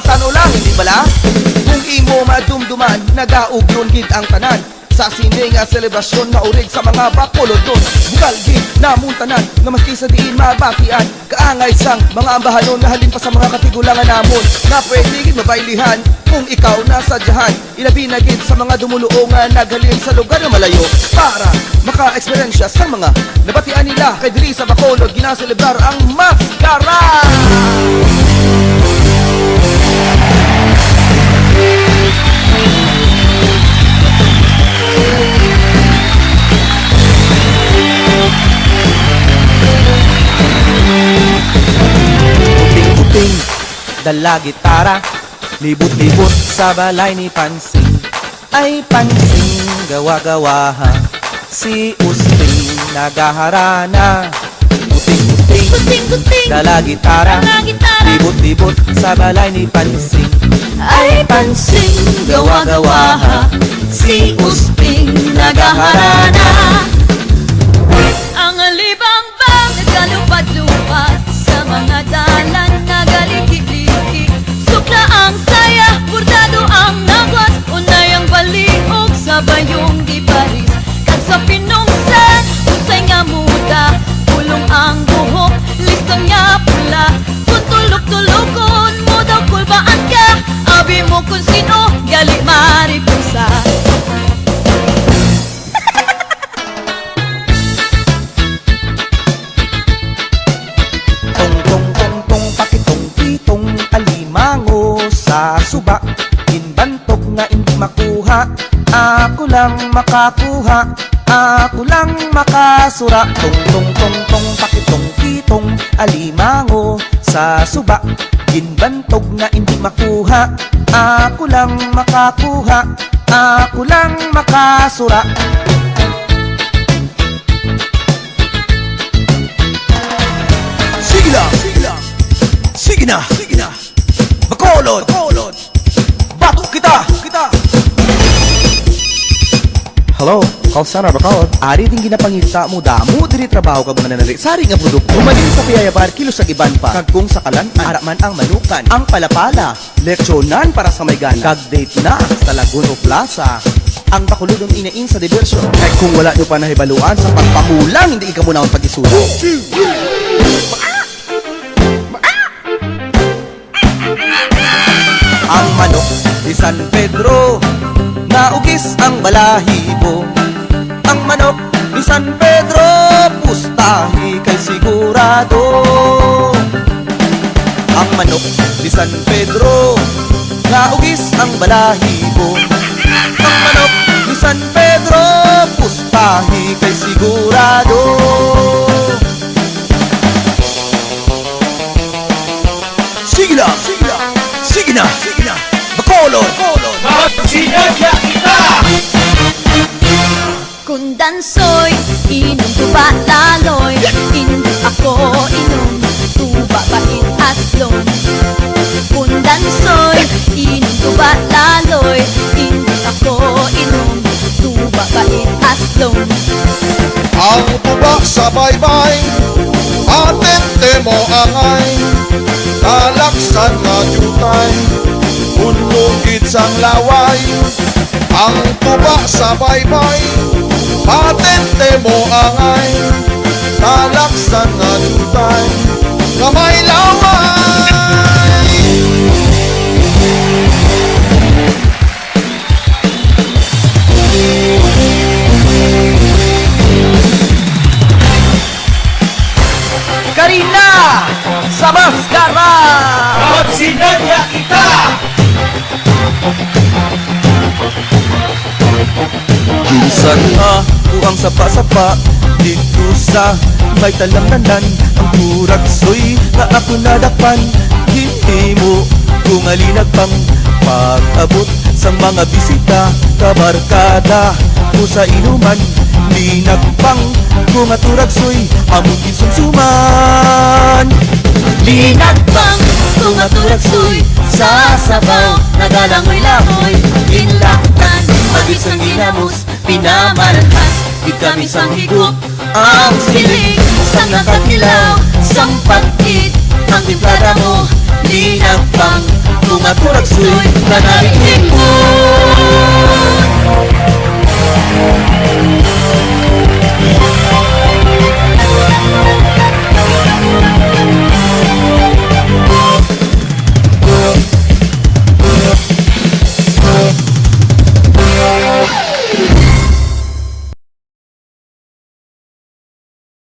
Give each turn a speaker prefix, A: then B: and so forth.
A: bala? Kung imo madumduman Nagaug yun gid ang tanan. Sa sini nga selebrasyon maurig sa mga bakulod doon Bugal gid namuntanan nga maski sa diin mabatian Kaangay sang mga ambahanon na halin pa sa mga katigulangan namon. Na pwede gid mabaylihan kung ikaw nasa diyahan Ilabi na gid sa mga dumuluo nga naghalin sa lugar na malayo. Para maka-eksperyensya sa mga nabatian nila. Kay diri sa bakulod ginaselebrar ang maskara dala gitara. Libot-libot sa balay ni Pansing Ay Pansing, gawa-gawaha. Si Usting, nagaharana. Puting-puting,
B: Kuting-kuting,
A: dala gitara. Libot-libot sa balay ni Pansing
B: Ay pansing, gawa-gawa Si Usping, nagaharana kulbaan ka Abi mo kung sino Gali maripusa
A: Tong tong tong tong pakitong pitong alimango sa suba. Inbantog nga hindi makuha Ako lang makakuha Ako lang makasura. Tong tong tong tong pakitong pitong alimango sa suba Ginbantog nga hindi makuha Ako lang makakuha Ako lang makasura Sige na! Sige na! Sige na! Sige na! Call center Bacolod. Ari din ginapangita mo damo diri trabaho ka mga nanari. Sari nga produkto. Umalin sa piyayabar kilo sa iban pa. Kag kung sakalan araman ang manukan. Ang palapala, leksyonan para sa may gana. Kag date na sa Laguno Plaza. Ang bakuludong inain sa diversyon. Kay kung wala nyo pa nahibaluan sa pagpakulang, hindi ikaw muna ang pag-isulo. ang manok ni San Pedro Naugis ang balahibo Ang manok ni San Pedro Pustahi kay sigurado Ang manok ni San Pedro Naugis ang balahibo Ang manok ni San Pedro Pustahi kay sigurado Sige na! Sige na! Sige na! Sige na! Bacolod! Bacolod!
C: Magsinadya
B: Kung dansoy, inom tuba laloy Hindi ako inom, tuba bain aslon Kung dansoy, inom tuba laloy Hindi ako inom, tuba bain aslon
C: Ang tuba sa baybay Atente mo angay Talaksan nga jutay. Unlugit sang laway Ang tuba sa baybay Atente mo angay Talaksan nga jutay
A: Minsan na buang sapa-sapa. Dito sa may talamnanan Ang kurag soy na ako nadakpan Hindi mo kumalinag pang Pag-abot sa mga bisita. Kabarkada ko sa inuman Linag pang kumaturag soy Among ginsumsuman
B: Linag bang tumaturag suy Sa sabaw, nagalangoy-langoy Inlaktan, mag-isang ginamos Pinamarantas, di kami sang higop Ang siling, sang nakatilaw Sang pagkit, ang timplada mo Linag bang tumaturag
A: turagsoy
B: Nanalig